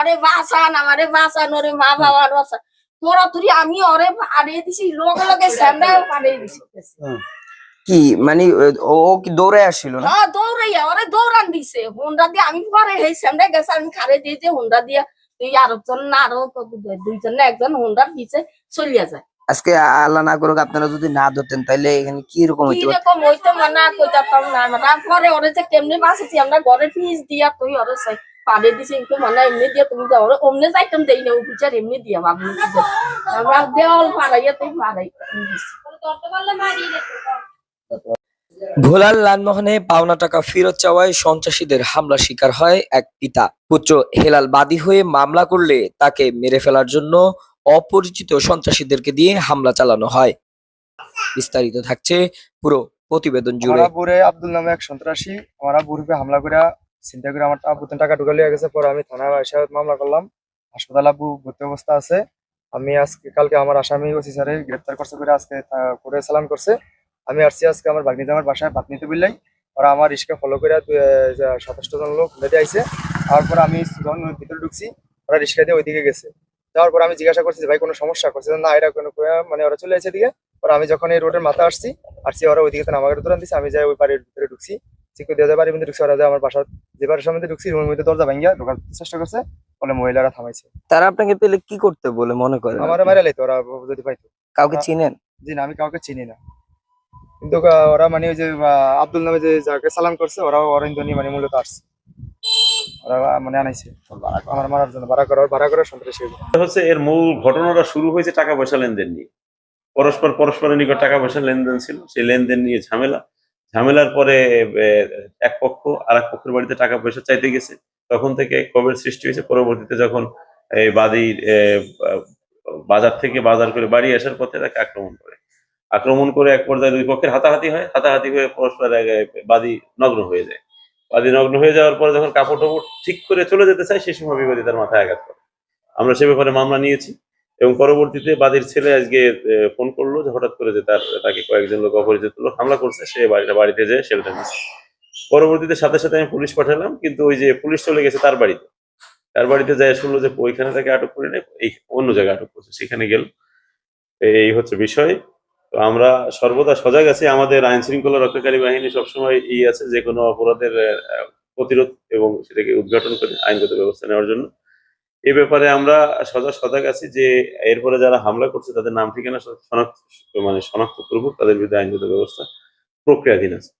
আরে বাঁচান আমারে বাঁচান ওরে মা বাবার বাঁচান তোরা তুই আমি ওরে পাড়িয়ে দিছি লগে লগে স্যান্ডাও পাড়িয়ে দিছি। কি মানে ও কি দৌড়ে আসছিল না? হ্যাঁ দৌড়াইয়া ওরে দৌড়ান দিছে। হুন্ডা দিয়ে আমি পরে এই স্যান্ডা গেছে আমি খারে দিয়েছি হুন্ডা দিয়ে তুই আরেকজন না আরও দুইজন না একজন হুন্ডার দিছে চলিয়া যায়। আজকে আল্লাহ না করুক আপনারা যদি না ধরতেন তাহলে এখানে কি রকম কি হইতে রকম হইতো মানে কইতাম না না। তারপরে ওরে যে কেমনে বাঁচাছি আমরা ঘরের ফিস দিয়া তুই ওরে সাই পাড়ে দিছি একটু মানে এমনি দিয়ে তুমি যাও অমনে যাইতাম দেই না ও বিচার এমনি দিয়া ভাবলি আমরা দেওয়াল পাড়াইয়া তুই পাড়াই ভোলার লালমোহনে পাওনা টাকা ফেরত চাওয়ায় সন্ত্রাসীদের হামলা শিকার হয় এক পিতা। পুত্র হেলাল বাদী হয়ে মামলা করলে তাকে মেরে ফেলার জন্য অপরিচিত সন্ত্রাসীদেরকে দিয়ে হামলা চালানো হয়। বিস্তারিত থাকছে পুরো প্রতিবেদন জুড়ে। আব্বুরে আব্দুল নামে এক সন্ত্রাসী আমার আব্বুর হামলা করে চিন্তা করে আমার আব্বুতে টাকা ঢুকে লিয়ে গেছে, পরে আমি থানায় এসে মামলা করলাম। হাসপাতাল আব্বু ভর্তি অবস্থা আছে। আমি আজকে, কালকে আমার আসামি ওসি স্যারে গ্রেপ্তার করছে করে আজকে করে চালান করছে। আমি আসছি আজকে আমার বাগনি আমার বাসায় ভাত নিতে বললাই ওরা আমার রিস্কা ফলো করে সাতাশটা জন লোক লেটে আইছে। তারপর আমি যখন ভিতরে ঢুকছি, ওরা রিস্কা দিয়ে ওইদিকে গেছে। যাওয়ার পর আমি জিজ্ঞাসা করছি ভাই, কোনো সমস্যা করছে? না, এটা কোনো মানে ওরা চলে এসে দিকে পরে আমি যখন এই রোডের মাথা আসছি আসছি, ওরা ওইদিকে তো আমাকে দৌড়ান দিছে। আমি যাই ওই বাড়ির ভিতরে ঢুকছি। চিকু দিয়ে বাড়ির মধ্যে ঢুকছি ওরা আমার বাসার যে বাড়ির সামনে ঢুকছি রুমের মধ্যে দরজা ভাঙ্গিয়া ঢোকার চেষ্টা করছে বলে মহিলারা থামাইছে। তারা আপনাকে পেলে কি করতে বলে মনে করেন আমার মারা লাইতো ওরা যদি পাইতো। কাউকে চিনেন? জি না আমি কাউকে চিনি না। কিন্তু ওরা মানে ওই যে আব্দুল নামে যে যাকে সালাম করছে ওরাও অরেঞ্জনী মানে মূলত আসছে। ওরা মানে আনাইছে। আমার মারার জন্য ভাড়া করার ভাড়া করার সন্ত্রাসী হচ্ছে এর মূল ঘটনাটা শুরু হয়েছে টাকা পয়সা লেনদেন নিয়ে। পরস্পর পরস্পরের নিকট টাকা পয়সা লেনদেন ছিল সেই লেনদেন নিয়ে ঝামেলা। ঝামেলার পরে এক পক্ষ আর এক পক্ষের বাড়িতে টাকা পয়সা চাইতে গেছে তখন থেকে কবের সৃষ্টি হয়েছে? পরবর্তীতে যখন এই বাদী আহ, বাজার থেকে বাজার করে বাড়ি আসার পথে তাকে আক্রমণ করে। আক্রমণ করে এক পর্যায়ে দুই পক্ষের হাতাহাতি হয় হাতাহাতি হয়ে পরস্পর বাদী নগ্ন হয়ে যায়। বাদী নগ্ন হয়ে যাওয়ার পরে যখন কাপড় টাপড় ঠিক করে চলে যেতে চায় সেই সময় বিবাদী তার মাথায় আঘাত করে। আমরা সে ব্যাপারে মামলা নিয়েছি। এবং পরবর্তীতে বাদীর ছেলে আজকে ফোন করল যে হঠাৎ করে যে তার, তাকে কয়েকজন লোক অপরিচিত লোক হামলা করছে, সে বাড়িটা বাড়িতে যেয়ে শেল্টার নিচ্ছে পরবর্তীতে সাথে সাথে আমি পুলিশ পাঠালাম, কিন্তু ওই যে পুলিশ চলে গেছে তার বাড়িতে। তার বাড়িতে যাই শুনলো যে ওইখানে তাকে আটক করে নেই এই অন্য জায়গায় আটক করছে, সেখানে গেল। এই হচ্ছে বিষয়। তো আমরা সর্বদা সজাগ আছি, আমাদের আইন শৃঙ্খলা রক্ষাকারী বাহিনী সবসময় ই আছে, যে কোনো অপরাধের প্রতিরোধ এবং সেটাকে উদ্ঘাটন করে আইনগত ব্যবস্থা নেওয়ার জন্য। এই ব্যাপারে আমরা সজাগ সজাগ আছি যে এরপরে যারা হামলা করছে তাদের নাম ঠিকানা শনাক্ত মানে শনাক্ত করব, তাদের বিরুদ্ধে আইনগত ব্যবস্থা প্রক্রিয়াধীন আছে।